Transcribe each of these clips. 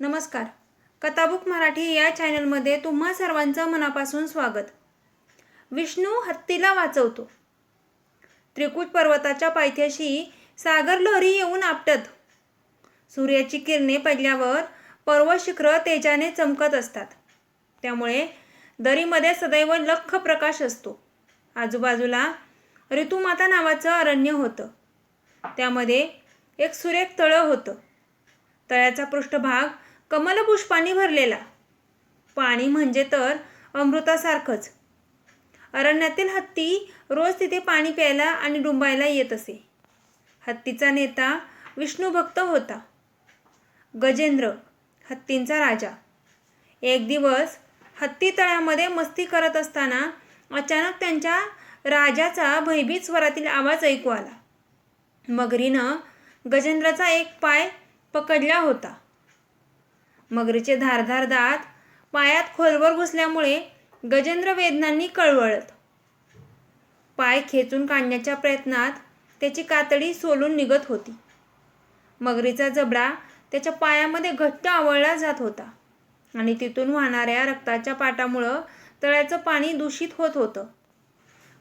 नमस्कार. कथाबुक मराठी या चॅनलमध्ये तुम्हा सर्वांचं मनापासून स्वागत. विष्णू हत्तीला वाचवतो. त्रिकूट पर्वताच्या पायथ्याशी सागर लहरी येऊन आपटत. सूर्याची किरणे पडल्यावर पर्वत शिखरं तेजाने चमकत असतात. त्यामुळे दरीमध्ये सदैव लख्ख प्रकाश असतो. आजूबाजूला ऋतुमाता नावाचं अरण्य होतं. त्यामध्ये एक सुरेख तळं होतं. तळ्याचा पृष्ठभाग कमलपुष्पांनी भरलेला. पाणी म्हणजे तर अमृतासारखंच. अरण्यातील हत्ती रोज तिथे पाणी प्यायला आणि डुंबायला येत असे. हत्तीचा नेता विष्णुभक्त होता. गजेंद्र हत्तींचा राजा. एक दिवस हत्ती तळ्यामध्ये मस्ती करत असताना अचानक त्यांच्या राजाचा भयभीत स्वरातील आवाज ऐकू आला. मगरीनं गजेंद्राचा एक पाय पकडला होता. मगरीचे धारधार दात पायात खोलवर घुसल्यामुळे गजेंद्र वेदनांनी कळवळत. पाय खेचून काढण्याच्या प्रयत्नात त्याची कातडी सोलून निघत होती. मगरीचा जबडा त्याच्या पायामध्ये घट्ट आवळला जात होता आणि तिथून वाहणाऱ्या रक्ताच्या पाटामुळं तळ्याचं पाणी दूषित होत होतं.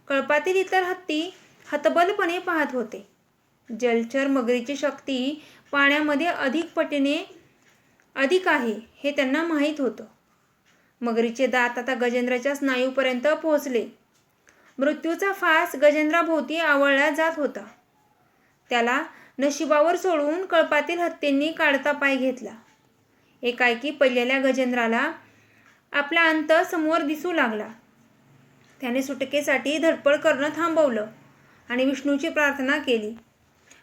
कळपातील इतर हत्ती हतबलपणे पाहत होते. जलचर मगरीची शक्ती पाण्यामध्ये अधिक पटीने अधिक आहे हे त्यांना माहीत होतं. मगरीचे दात आता गजेंद्राच्या स्नायूपर्यंत पोहोचले. मृत्यूचा फास गजेंद्राभोवती आवळला जात होता. त्याला नशिबावर सोडून कळपातील हत्तींनी काढता पाय घेतला. एकाएकी पडलेल्या गजेंद्राला आपला अंत समोर दिसू लागला. त्याने सुटकेसाठी धडपड करणं थांबवलं आणि विष्णूची प्रार्थना केली.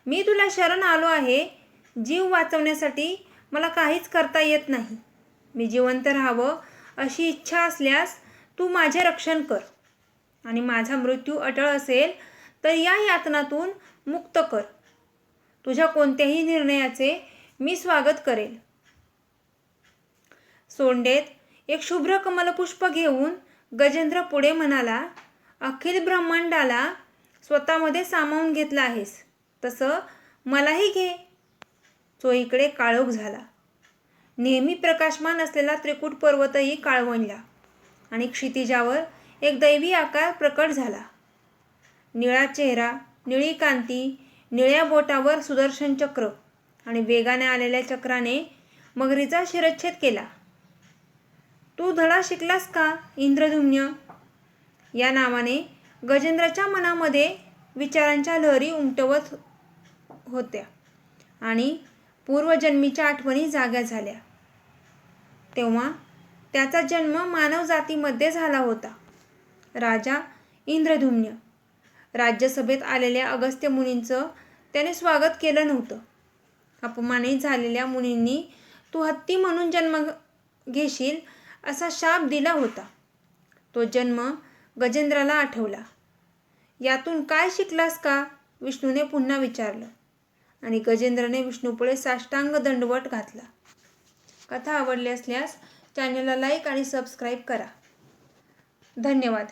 मी तुला शरण आलो आहे जीव वाचवण्यासाठी मला काहीच करता येत नाही. मी जिवंत राहावं अशी इच्छा असल्यास तू माझे रक्षण कर. आणि माझा मृत्यू अटळ असेल तर या यातनातून मुक्त कर. तुझ्या कोणत्याही निर्णयाचे मी स्वागत करेल. सोंडेत एक शुभ्र कमलपुष्प घेऊन गजेंद्र पुढे म्हणाला अखिल ब्रह्मांडाला स्वतःमध्ये सामावून घेतलं आहेस. तसं मलाही घे. चोईकडे काळोख झाला. नेहमी प्रकाशमान असलेला त्रिकूट पर्वतही काळवणला आणि क्षितिजावर एक दैवी आकार प्रकट झाला. निळा चेहरा निळी कांती निळ्या बोटावर सुदर्शन चक्र आणि वेगाने आलेल्या चक्राने मगरीचा शिरच्छेद केला. तू धडा शिकलास का इंद्रधुम्य या नावाने गजेंद्राच्या मनामध्ये विचारांच्या लहरी उमटवत होत्या आणि पूर्वजन्मीच्या आठवणी जाग्या झाल्या. तेव्हा त्याचा जन्म मानवजातीमध्ये झाला होता. राजा इंद्रधुम्य राज्यसभेत आलेल्या अगस्त्य मुनींचं त्याने स्वागत केलं नव्हतं. अपमानित झालेल्या मुनींनी तू हत्ती म्हणून जन्म घेशील असा शाप दिला होता. तो जन्म गजेंद्राला आठवला. यातून काय शिकलास का? विष्णूने पुन्हा विचारलं. आणि गजेंद्रने विष्णूपुढे साष्टांग दंडवट घातला. कथा आवडली असल्यास चॅनलला लाईक आणि सबस्क्राईब करा. धन्यवाद.